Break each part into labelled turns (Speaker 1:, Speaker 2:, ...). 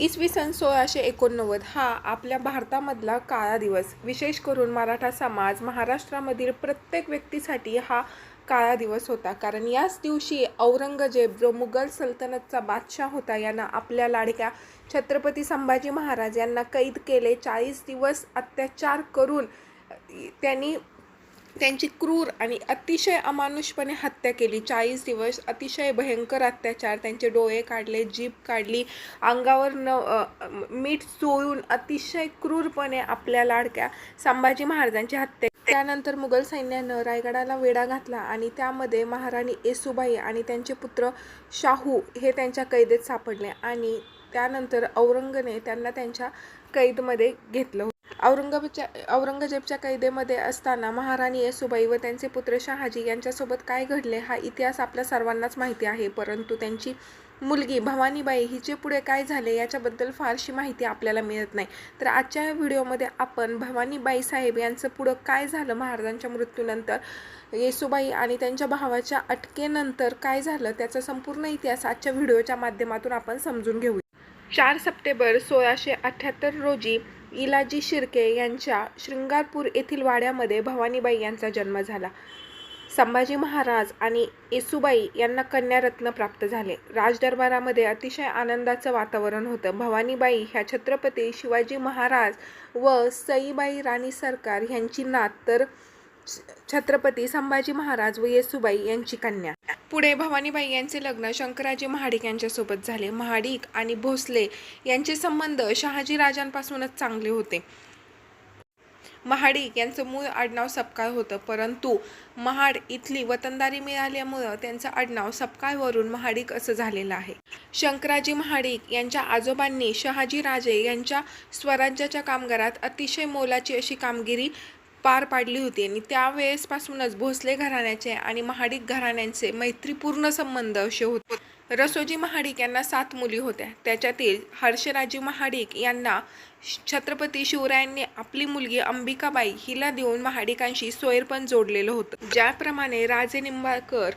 Speaker 1: इसवी सन सोळाशे एकोणनव्वद हा आपल्या भारतामधला काळा दिवस. विशेष करून मराठा समाज महाराष्ट्रामधील प्रत्येक व्यक्तीसाठी हा काळा दिवस होता. कारण याच दिवशी औरंगजेब जो मुघल सल्तनतचा बादशाह होता यांना आपल्या लाडक्या छत्रपती संभाजी महाराज यांना कैद केले. चाळीस दिवस अत्याचार करून त्यांनी त्यांची क्रूर आणि अतिशय अमानुषपणे हत्या केली. चाळीस दिवस अतिशय भयंकर अत्याचार. त्यांचे डोळे काढले जीभ काढली. अंगावर न मीठ चोळून अतिशय क्रूरपणे आपल्या लाडक्या संभाजी महाराजांची हत्या त्यानंतर मुघल सैन्यानं रायगडाला वेढा घातला आणि त्यामध्ये महाराणी येसुबाई आणि त्यांचे पुत्र शाहू हे त्यांच्या कैदेत सापडले आणि त्यानंतर औरंगने त्यांना त्यांच्या कैदमध्ये घेतलं होतं. औरंगबेच्या औरंगजेबच्या कैदेमध्ये असताना महाराणी येसुबाई व त्यांचे पुत्र शहाजी यांच्यासोबत काय घडले हा इतिहास आपल्या सर्वांनाच माहिती आहे. परंतु त्यांची मुलगी भवानीबाई हिचे पुढे काय झाले याच्याबद्दल फारशी माहिती आपल्याला मिळत नाही. तर आजच्या या व्हिडिओमध्ये आपण भवानीबाई साहेब यांचं पुढं काय झालं महाराजांच्या मृत्यूनंतर येसुबाई आणि त्यांच्या भावाच्या अटकेनंतर काय झालं त्याचा संपूर्ण इतिहास आजच्या व्हिडिओच्या माध्यमातून आपण समजून घेऊ चार सप्टेंबर सोळाशे अठ्ठ्याहत्तर रोजी इलाजी शिर्के यांच्या शृंगारपूर येथील वाड्यामध्ये भवानीबाई यांचा जन्म झाला. संभाजी महाराज आणि येसुबाई यांना कन्यारत्न प्राप्त झाले. राजदरबारामध्ये अतिशय आनंदाचं वातावरण होतं. भवानीबाई ह्या छत्रपती शिवाजी महाराज व सईबाई राणी सरकार यांची नात तर छत्रपती संभाजी महाराज व येसुबाई यांची कन्या. पुढे भवानीबाई यांचे लग्न शंकराजी महाडिक यांच्यासोबत झाले. महाडिक आणि भोसले यांचे संबंध शहाजी राजांपासूनच चांगले होते. महाडिक यांचं मूळ आडनाव सपकाळ होतं परंतु महाड इथली वतनदारी मिळाल्यामुळं त्यांचं आडनाव सपकाळवरून महाडिक असं झालेलं आहे. शंकराजी महाडिक यांच्या आजोबांनी शहाजी राजे यांच्या स्वराज्याच्या कामगारात अतिशय मोलाची अशी कामगिरी पार पाडली होती. आणि त्यावेळेसपासूनच भोसले घराण्याचे आणि महाडिक घराण्यांचे मैत्रीपूर्ण संबंध असे होते. रसोजी महाडिक यांना सात मुली होत्या. त्याच्यातील हर्षराजी महाडिक यांना छत्रपती शिवरायांनी आपली मुलगी अंबिकाबाई हिला देऊन महाडिकांशी सोयरपण जोडलेलं होतं. ज्याप्रमाणे राजे निंबाळकर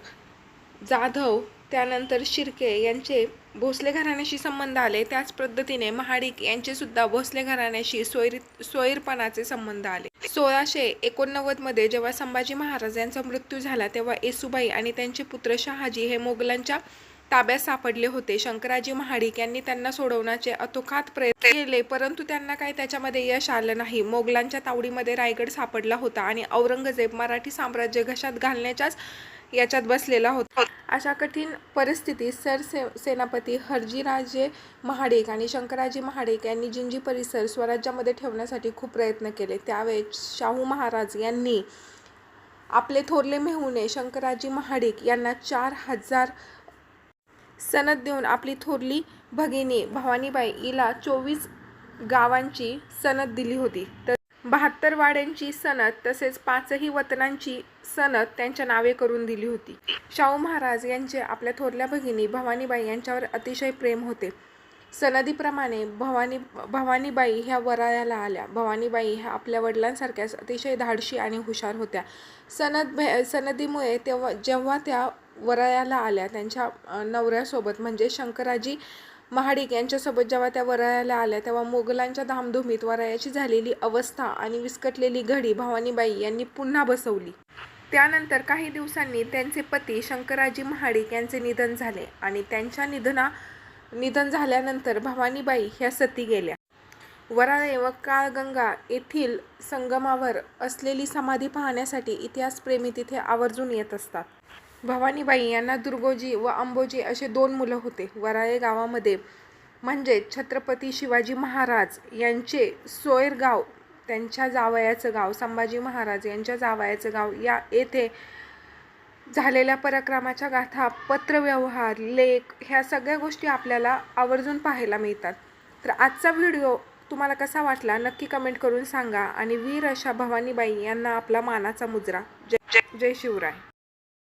Speaker 1: जाधव त्यानंतर शिर्के यांचे भोसले घराण्याशी संबंध आले. त्याच पद्धतीने महाडिक यांचे सुद्धा भोसले घराण्याशी सोयरी सोयरपणाचे संबंध आले. सोळाशे एकोणनव्वदमध्ये जेव्हा संभाजी महाराज यांचा मृत्यू झाला तेव्हा येसुबाई आणि त्यांचे पुत्र शहाजी हे मोगलांच्या ताब्यात सापडले होते. शंकराजी महाडिक यांनी त्यांना सोडवण्याचे अतोखात प्रयत्न केले परंतु त्यांना काही त्याच्यामध्ये यश आलं नाही. मोगलांच्या तावडीमध्ये रायगड सापडला होता आणि औरंगजेब मराठी साम्राज्य घशात घालण्याच्याच याच्यात बसलेला होता. अशा कठीण परिस्थितीत सरसे सेनापती हरजीराजे महाडिक आणि शंकराजी महाडिक यांनी जिंजी परिसर स्वराज्यामध्ये ठेवण्यासाठी खूप प्रयत्न केले. त्यावेळेस शाहू महाराज यांनी आपले थोरले मेहुणे शंकराजी महाडिक यांना चार हजार सनद देऊन आपली थोरली भगिनी भवानीबाई हिला चोवीस गावांची सनद दिली होती. तर बहात्तर वाड्यांची सनद तसेच पाचही वतनांची सनद त्यांच्या नावे करून दिली होती. शाहू महाराज यांचे आपल्या थोरल्या भगिनी भवानीबाई यांच्यावर अतिशय प्रेम होते. सनदीप्रमाणे भवानी भवानीबाई ह्या वरायाला आल्या. भवानीबाई ह्या आपल्या वडिलांसारख्याच अतिशय धाडशी आणि हुशार होत्या. सनद भे सनदीमुळे तेव्हा जेव्हा त्या वरायाला आल्या. त्यांच्या नवऱ्यासोबत म्हणजे शंकराजी महाडिक यांच्यासोबत जेव्हा त्या वरायाला आल्या तेव्हा मोगलांच्या धामधुमीत वरायाची झालेली अवस्था आणि विस्कटलेली घडी भवानीबाई यांनी पुन्हा बसवली. त्यानंतर काही दिवसांनी त्यांचे पती शंकराजी महाडिक यांचे निधन झाले आणि त्यांच्या निधना निधन झाल्यानंतर भवानीबाई ह्या सती गेल्या. वराळे व काळगंगा येथील संगमावर असलेली समाधी पाहण्यासाठी इतिहासप्रेमी तिथे आवर्जून येत असतात. भवानीबाई यांना दुर्गोजी व अंबोजी असे दोन मुलं होते. वराळे गावामध्ये म्हणजे छत्रपती शिवाजी महाराज यांचे सोयर गाव त्यांच्या जावयाचं गाव संभाजी महाराज यांच्या जावयाचं गाव या येथे झालेल्या पराक्रमाच्या गाथा पत्रव्यवहार लेख ह्या सगळ्या गोष्टी आपल्याला आवर्जून पाहायला मिळतात. तर आजचा व्हिडिओ तुम्हाला कसा वाटला नक्की कमेंट करून सांगा आणि वीर अशा भवानीबाई यांना आपला मानाचा मुजरा. जय जय शिवराय.